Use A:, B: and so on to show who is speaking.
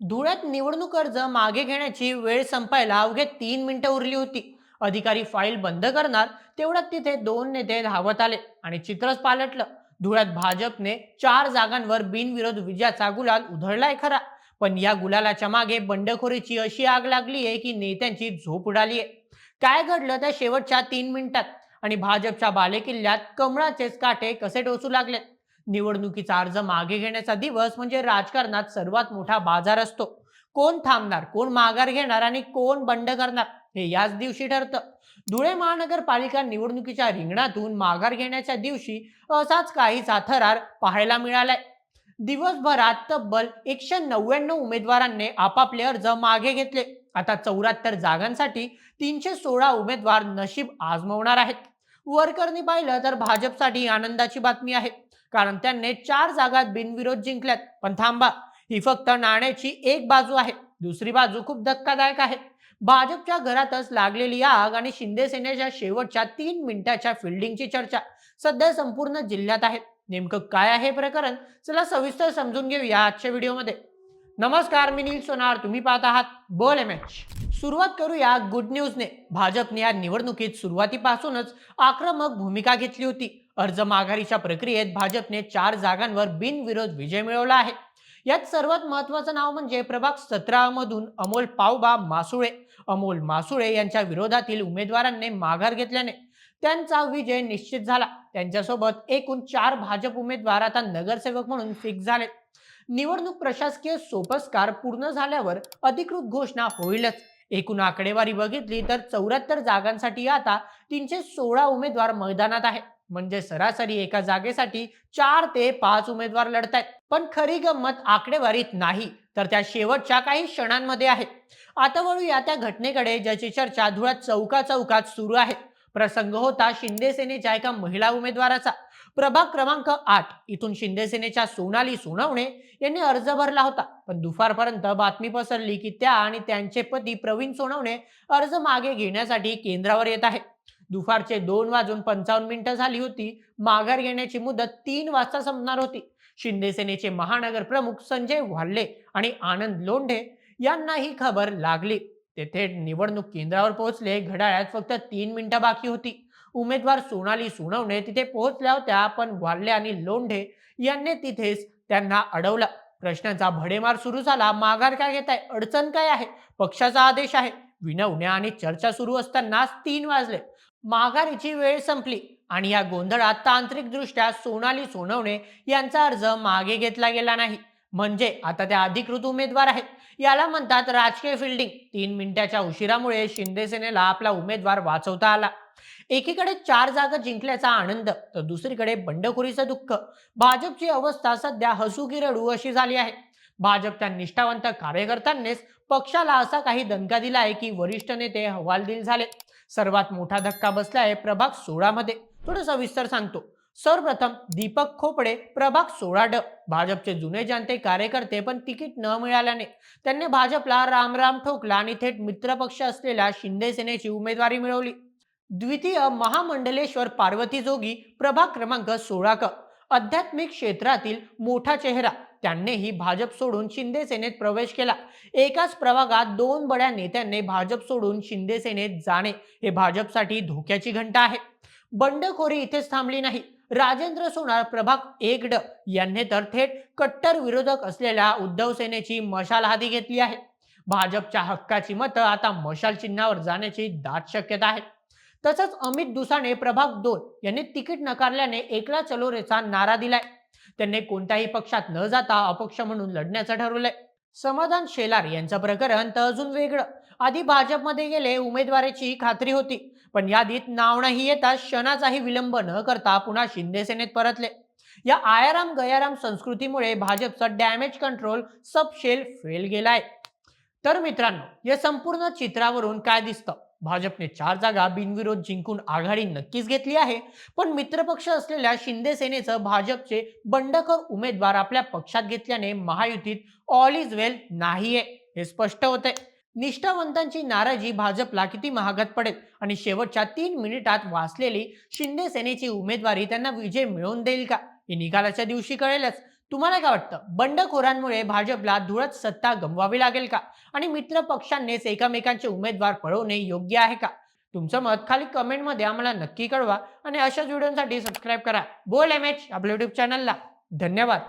A: धुळ्यात निवडणूक अर्ज मागे घेण्याची वेळ संपायला अवघे तीन मिनिटं उरली होती. अधिकारी फाईल बंद करणार तेवढ्यात तिथे दोन नेते धावत आले आणि चित्रच पालटलं. धुळ्यात भाजपने चार जागांवर बिनविरोध विजयाचा गुलाल उधळलाय खरा. पण या गुलालाच्या मागे बंडखोरीची अशी आग लागली आहे की नेत्यांची झोप उडाली आहे काय घडलं त्या शेवटच्या तीन मिनिटात? आणि भाजपच्या बालेकिल्ल्यात कमळाचेच काटे कसे टोचू लागले? निवडणुकीचा अर्ज मागे घेण्याचा दिवस म्हणजे राजकारणात सर्वात मोठा बाजार असतो. कोण थांबणार कोण माघार घेणार आणि कोण बंड करणार हे याच दिवशी ठरतं. धुळे महानगरपालिका निवडणुकीच्या रिंगणातून माघार घेण्याच्या दिवशी असाच काहीचा थरार पाहायला मिळालाय. दिवसभरात तब्बल एकशे नव्याण्णव उमेदवारांनी आपापले अर्ज मागे घेतले. आता चौऱ्याहत्तर जागांसाठी तीनशे सोळा उमेदवार नशीब आजमवणार आहेत. वरकरनी पाहिलं तर भाजपसाठी आनंदाची बातमी आहे. कारण त्यांनी चार जागात बिनविरोध जिंकल्यात. पण थांबा ही फक्त नाण्याची एक बाजू आहे. दुसरी बाजू खूप धक्कादायक आहे. भाजपच्या घरातच लागलेली आग आणि शिंदे सेनेच्या शेवटच्या तीन मिनिटाच्या फिल्डिंगची चर्चा सध्या संपूर्ण जिल्ह्यात आहे. नेमकं काय आहे प्रकरण? चला सविस्तर समजून घेऊया आजच्या व्हिडिओमध्ये. नमस्कार मी नील सोनार. तुम्ही पाहत आहात बोल एम एच सुरुवात करूया गुड न्यूजने भाजपने या निवडणुकीत सुरुवातीपासूनच आक्रमक भूमिका घेतली होती. अर्ज माघारीच्या प्रक्रियेत भाजपने चार जागांवर बिनविरोध विजय मिळवला आहे. यात सर्वात महत्वाचं नाव म्हणजे प्रभाग सतरा मधून अमोल पावबा मासुळे. अमोल मासुळे यांच्या विरोधातील उमेदवारांनी माघार घेतल्याने त्यांचा विजय निश्चित झाला. त्यांच्यासोबत एकूण चार भाजप उमेदवार आता नगरसेवक म्हणून फिक्स झाले. निवडणूक प्रशासकीय सोपस्कार पूर्ण झाल्यावर अधिकृत घोषणा होईलच. एकूण आकडेवारी बघितली तर चौऱ्याहत्तर जागांसाठी आता तीनशे सोळा उमेदवार मैदानात आहे म्हणजे सरासरी एका जागेसाठी चार ते पाच उमेदवार लढतायत. पण खरी गंमत आकडेवारीत नाही तर त्या शेवटच्या काही क्षणांमध्ये आहे आता वळूया त्या घटनेकडे ज्याची चर्चा धुळ्यात चौका चौकात सुरू आहे. प्रसंग होता शिंदे सेनेच्या एका महिला उमेदवाराचा. प्रभाग क्रमांक आठ इथून शिंदे सेनेच्या सोनाली सोनवणे यांनी अर्ज भरला होता. पण दुपारपर्यंत बातमी पसरली की त्या आणि त्यांचे पती प्रवीण सोनवणे अर्ज मागे घेण्यासाठी केंद्रावर येत आहे दुपारचे दोन वाजून पंचावन्न मिनिटं झाली होती. माघार घेण्याची मुदत तीन वाजता संपणार होती. शिंदे सेनेचे महानगर प्रमुख संजय वाल्ले आणि आनंद लोंढे यांना ही खबर लागली. ते थेट निवडणूक केंद्रावर पोहोचले. घड्याळ्यात फक्त तीन मिनिटं बाकी होती. उमेदवार सोनाली सुनवणे तिथे पोहोचल्या होत्या पण वाल्ले आणि लोंढे यांनी तिथेच त्यांना अडवलं. प्रश्नांचा भडेमार सुरू झाला. माघार काय घेताय अडचण काय आहे? पक्षाचा आदेश आहे. विनवण्या आणि चर्चा सुरू असतानाच तीन वाजले. माघारीची वेळ संपली आणि या गोंधळात तांत्रिकदृष्ट्या सोनाली सोनवणे यांचा अर्ज मागे घेतला गेला नाही. म्हणजे आता त्या अधिकृत उमेदवार आहेत. याला म्हणतात राजकीय फिल्डिंग तीन मिनिटाच्या उशिरामुळे शिंदे सेनेला आपला उमेदवार वाचवता आला. एकीकडे चार जागा जिंकल्याचा आनंद तर दुसरीकडे बंडखोरीचं दुःख. भाजपची अवस्था सध्या हसू की रडू अशी झाली आहे. भाजपच्या निष्ठावंत कार्यकर्त्यांनीच पक्षाला असा काही दणका दिला आहे की वरिष्ठ नेते हवालदिल झाले. सर्वात मोठा धक्का बसला आहे प्रभाग सोळामध्ये थोडं सविस्तर सांगतो. सर्वप्रथम दीपक खोपडे प्रभाग सोळा ड. भाजपचे जुने जनते कार्यकर्ते पण तिकीट न मिळाल्याने त्यांनी भाजपला रामराम ठोकला आणि थेट मित्रपक्ष असलेल्या शिंदे सेनेची उमेदवारी मिळवली. द्वितीय महामंडलेश्वर पार्वती जोगी प्रभाग क्रमांक सोळा क. आध्यात्मिक क्षेत्रातील मोठा चेहरा. त्यांनीही भाजप सोडून शिंदे सेनेत प्रवेश केला. एकाच प्रभागात दोन बड्या नेत्यांनी भाजप सोडून शिंदे सेनेत जाणे हे भाजपसाठी धोक्याची घंटा आहे. बंडखोरी इथेच थांबली नाही. राजेंद्र सोनार प्रभाग एकड यांनी तर थेट कट्टर विरोधक असलेल्या उद्धव सेनेची मशाल हाती घेतली आहे. भाजपच्या हक्काची मतं आता मशाल चिन्हावर जाण्याची दाट शक्यता आहे. तसंच अमित दुसाने प्रभाग दोन यांनी तिकीट नकारल्याने एकला चलोरेचा नारा दिलाय. त्यांनी कोणत्याही पक्षात न जाता अपक्ष म्हणून लढण्याचं ठरवलंय. समाधान शेलार यांचं प्रकरण तर अजून वेगळं. आधी भाजपमध्ये गेले उमेदवाराची खात्री होती. पण यादीत नाव नाही येता क्षणाचाही विलंब न करता पुन्हा शिंदे सेनेत परतले. या आयाराम गयाराम संस्कृतीमुळे भाजपचं डॅमेज कंट्रोल सबशेल फेल गेलाय. तर मित्रांनो या संपूर्ण चित्रावरून काय दिसतं? भाजपने चार जागा बिनविरोध जिंकून आघाडी नक्कीच घेतली आहे. पण मित्रपक्ष असलेल्या शिंदे सेनेचं भाजपचे बंडखोर उमेदवार आपल्या पक्षात घेतल्याने महायुतीत ऑल इज वेल नाहीये हे स्पष्ट होते निष्ठावंतांची नाराजी भाजपला किती महागात पडेल? आणि शेवटच्या तीन मिनिटात वाचलेली शिंदे सेनेची उमेदवारी त्यांना विजय मिळवून देईल का? हे निकालाच्या दिवशी कळेलच. तुम्हाला काय वाटतं? बंडखोरांमुळे भाजपला धुळत सत्ता गमवावी लागेल का? आणि मित्र पक्षांनीच एकमेकांचे उमेदवार पळवणे योग्य आहे का? तुमचं मत खाली कमेंटमध्ये आम्हाला नक्की कळवा आणि अशाच व्हिडिओसाठी सबस्क्राईब करा. बोल एम एच आपल्या युट्यूब चॅनलला धन्यवाद.